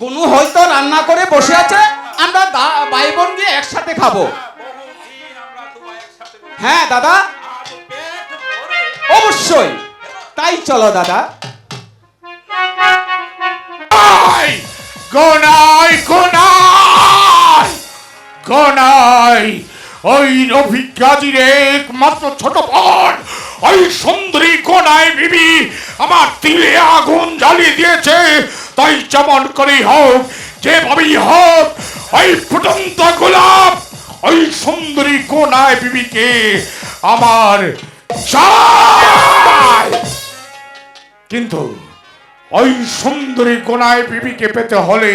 গুনু হয়তো রান্না করে বসে আছে, আমরা ভাই বোন গিয়ে একসাথে খাব। হ্যাঁ দাদা? অবশ্যই। তাই চলো, দাদা। ওই একমাত্র ছোট ওই সুন্দরী আমার তিলে আগুন জ্বালিয়ে দিয়েছে। তাই যেমন করেই হোক, যেভাবেই হোক, ওই ফুটন্ত গোলাপ, ওই সুন্দরী গোনায় বিবিকে আমার কিন্তু ওই সুন্দরী গোনায় বিবিকে পেতে হলে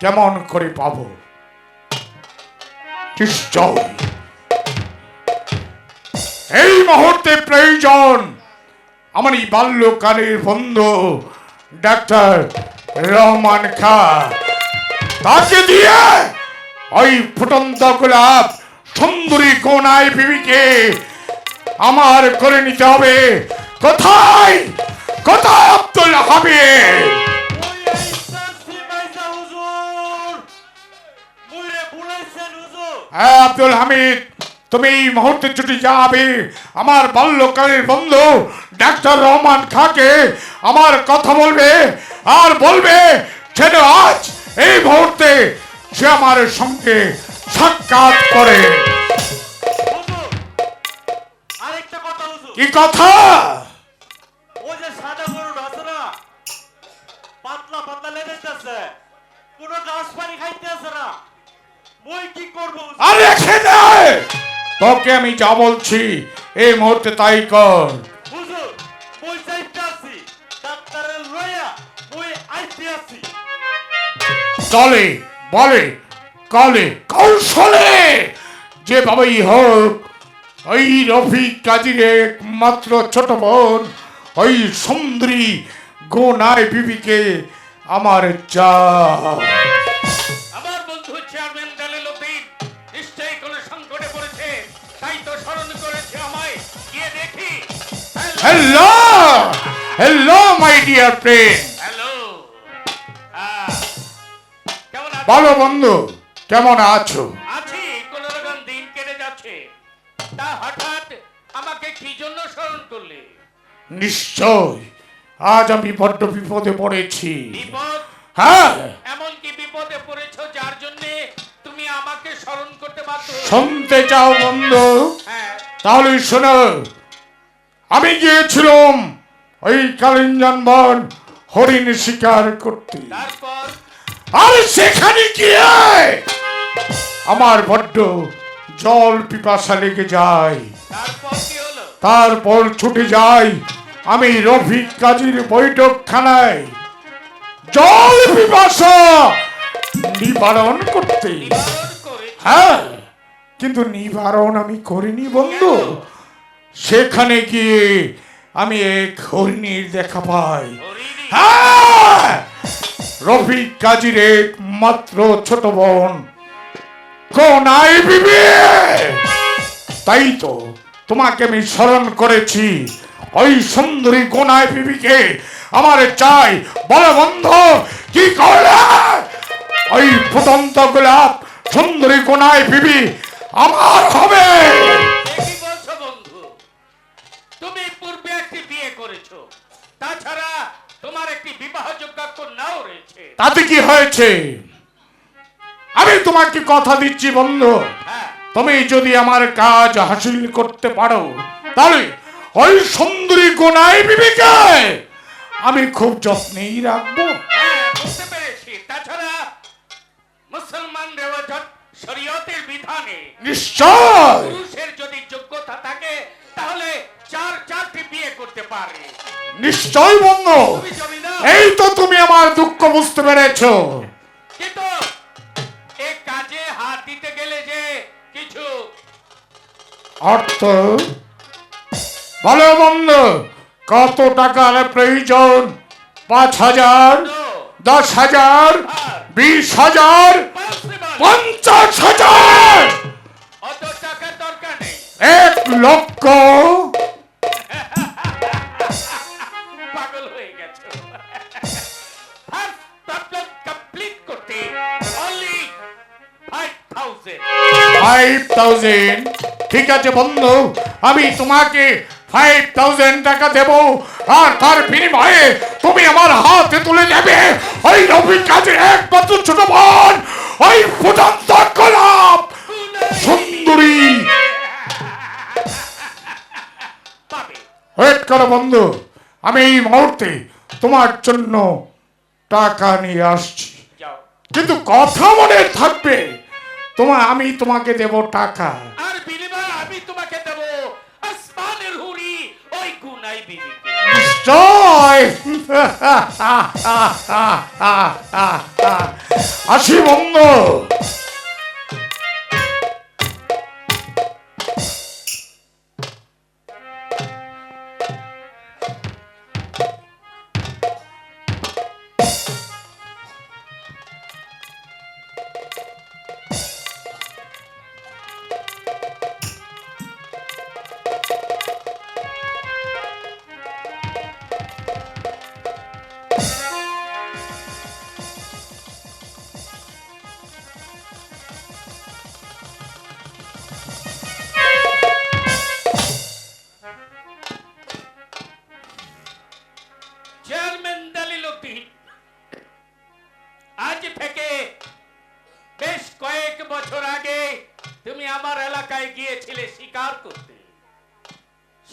কেমন করে পাবো? এই মুহূর্তে প্রয়োজন আমার এই বাল্যকালের বন্ধু ডাক্তার রহমান খা। তাকে দিয়ে ওই ফুটন্ত গোলাপ সুন্দরী গোনায় বিবিকে আমার করে নিতে হবে। কোথায়? কোথায় আব্দুল হাবিব হ্যাঁ আব্দুল হামিদ। তুমি এই মুহূর্তে ছুটি যাবে। আমার বাল্যকালের বন্ধু ডাক্তার রহমান খাকে আমার কথা বলবে আর বলবে যেন আজ এই মুহূর্তে সে আমার সঙ্গে সাক্ষাৎ করে। কি কথা? ও যে সাদা গরুটা আছে না পাতলা পাতলা লেগেছে কোনো গাছ পানি খাইতে আছে না। মুই কি করব? আর দে! তোকে আমি যা বলছি এই মুহূর্তে তাই কর। চলে বলে কলে কৌশলে। যেভাবেই হোক ওই রফিক কাজীর একমাত্র ছোট বোন ওই সুন্দরী গোনায় বিবিকে আমার চা hello hello my dear friend hello কেমন বলো বন্ধু কেমন আছো? আছি কোন রকম দিন কেটে যাচ্ছে। তা হঠাৎ আমাকে কি জন্য স্মরণ করলে? নিশ্চয় আজ আমি বড্ড বিপদে পড়েছি। বিপদ? হ্যাঁ। এমন কি বিপদে পড়েছো যার জন্য তুমি আমাকে স্মরণ করতে বাধ্য শুনতে চাও বন্ধু? হ্যাঁ। তাহলে শোনো আমি গিয়েছিলাম ওই কালিঞ্জন বন হরিণ শিকার করতে। আর সেখানে গিয়ে আমার বড্ড জল পিপাসা লেগে যায়। তারপর ছুটে যাই আমি রফিক কাজীর বৈঠকখানায়। জল পিপাসা নিবারণ করতে। হ্যাঁ কিন্তু নিবারণ আমি করিনি বন্ধু। সেখানে গিয়ে আমি এক হরিণীর দেখা পাই। হ্যাঁ! রফিক কাজীর একমাত্র ছোট বোন। কোনাই বিবি? তাই তো তোমাকে আমি স্মরণ করেছি। ওই সুন্দরী কোনায় বিবিকে আমার চাই। বলে বন্ধ কি করলে? ওই ফুটন্ত গোলাপ সুন্দরী কোনায় বিবি আমার হবে। বিবাহযোগ্য কন্যাও রয়েছে। তাতে কি হয়েছে? আমি তোমাকে কথা দিচ্ছি বন্ধু। হ্যাঁ। তুমি যদি আমার কাজ হাসিল করতে পারো তাহলে ওই সুন্দরী গোনাই বিবিকে আমি খুব যত্নেই রাখব। হ্যাঁ বুঝতে পেরেছি। তাছাড়া মুসলমান রেওয়াজত শরীয়তের বিধানে নিশ্চয়। পুরুষের যদি যোগ্যতা থাকে তাহলে চার চারটি বিয়ে করতে পারে। নিশ্চয় বন্ধু। এই তো তুমি আমার দুঃখ বুঝতে পেরেছ। কিন্তু এই কাজে হাত দিতে গেলে যে কিছু। অর্থ? ভালো বন্ধু কত টাকার প্রয়োজন? পাঁচ হাজার দশ হাজার বিশ হাজার পঞ্চাশ হাজার! এক লক্ষ ফাইভ থাউজেন্ড ঠিক আছে বন্ধু আমি তোমাকে ফাইভ থাউজেন্ড টাকা দেব আর তার বিনিময়ে তুমি আমার হাতে তুলে দেবে ওই রবি কাজের একমাত্র ছোট বোন ওই ফুটন্ত গোলাপ। সুন্দরী। ওয়েট করো বন্ধু আমি এই মুহূর্তে তোমার জন্য টাকা নিয়ে আসছি। কিন্তু কথা মনে থাকবে। তোমার আমি তোমাকে দেব টাকা। আর বিনিময়ে আমি তোমাকে দেব আসমানের হুরি ওই গুনাই বিবিকে নিশ্চয়। আসি বন্ধু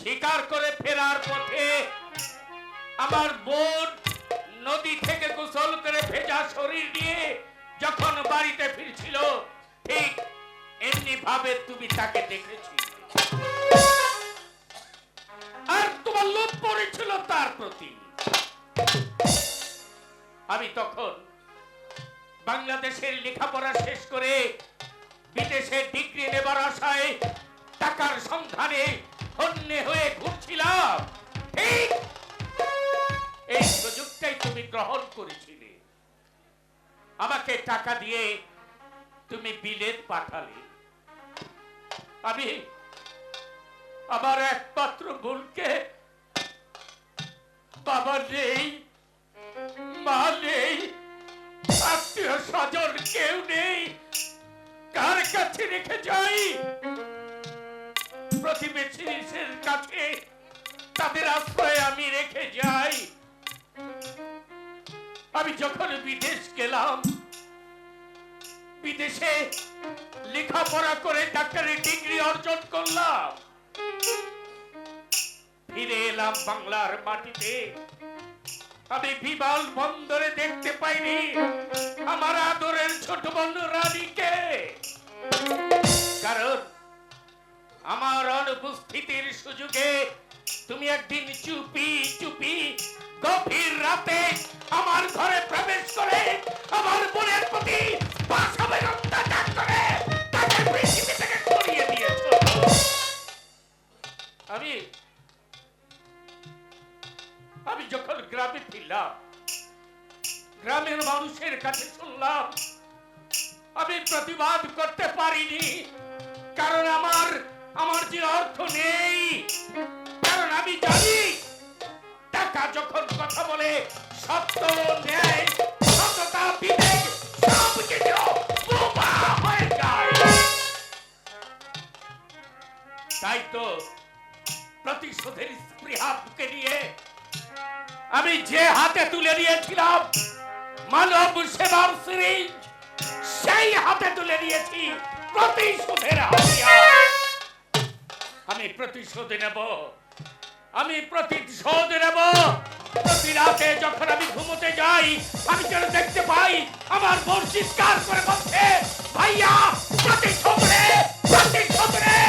শিকার করে ফেরার পথে আমার বোন নদী থেকে গোসল করে ভেজা শরীর নিয়ে যখন বাড়িতে ফিরছিল, ঠিক এমনি ভাবে তুমি তাকে দেখেছিলে। আর তোমার লোভ পড়েছিল তার প্রতি। আমি তখন বাংলাদেশের লেখাপড়া শেষ করে বিদেশে ডিগ্রি নেবার আশায় টাকার সন্ধানে হন্যে হয়ে ঘুরছিলাম। ঠিক এই সুযোগটাই তুমি গ্রহণ করেছিলে। আমাকে টাকা দিয়ে তুমি বিলেত পাঠালে। আমি আমার একমাত্র বোনকে বাবা নেই, মা নেই, আত্মীয় স্বজন কেউ নেই, কার কাছে রেখে যাই? প্রতিবেশীর কাছে তাদের আশ্রয়ে আমি রেখে যাই। আমি যখন বিদেশ গেলাম, বিদেশে লেখাপড়া করে ডাক্তারি ডিগ্রি অর্জন করলাম। ফিরে এলাম বাংলার মাটিতে। আমি বিমাল বন্দরে দেখতে পাইনি আমার আদরের ছোট বোন রানীকে। কারণ আমার অনুপস্থিতির সুযোগে তুমি একদিন চুপি চুপি, গভীর রাতে আমার ঘরে প্রবেশ করে আমার বোনের প্রতি পাশাবের যখন কথা বলে, সত্য ন্যায়, সততা, বিবেক, সব কিছু বোমা হয়ে যায়। তাই তো প্রতিশোধের স্পৃহা বুকে নিয়ে আমি যে হাতে তুলে নিয়েছিলাম, মানব সেবার সিরিজ সেই হাতে তুলে নিয়েছি প্রতিশোধের হাতিয়ার। আমি প্রতিশোধ নেব। আমি প্রতিশোধ নেব। প্রতি রাতে যখন আমি ঘুমোতে যাই, আমি যেন দেখতে পাই, আমার বোন চিৎকার করে বলছে, ভাইয়া প্রতিশোধ রে প্রতিশোধ রে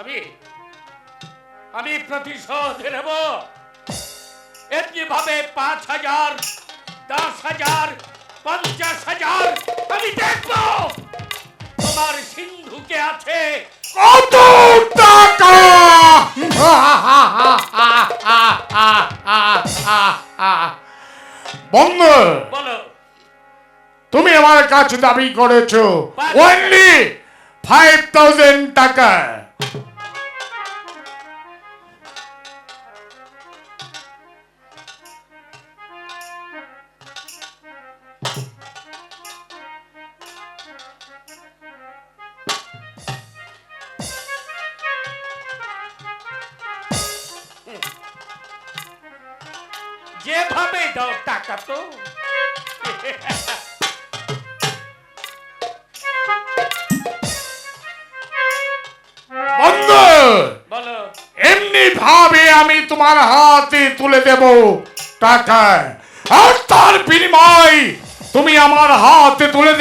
আমি আমি প্রতিশোধ নেব। এমনি ভাবে পাঁচ হাজার, দশ হাজার, পঞ্চাশ হাজার, আমি কত টাকা বঙ্গ বলো। তুমি আমার কাছে দাবি করেছ। অনলি ফাইভ থাউজেন্ড টাকা। যেভাবে দাও টাকা তো বলো। এমনি ভাবে আমি তোমার হাতে তুলে দেব টাকা আর তার বিনিময় তুমি আমার হাতে তুলে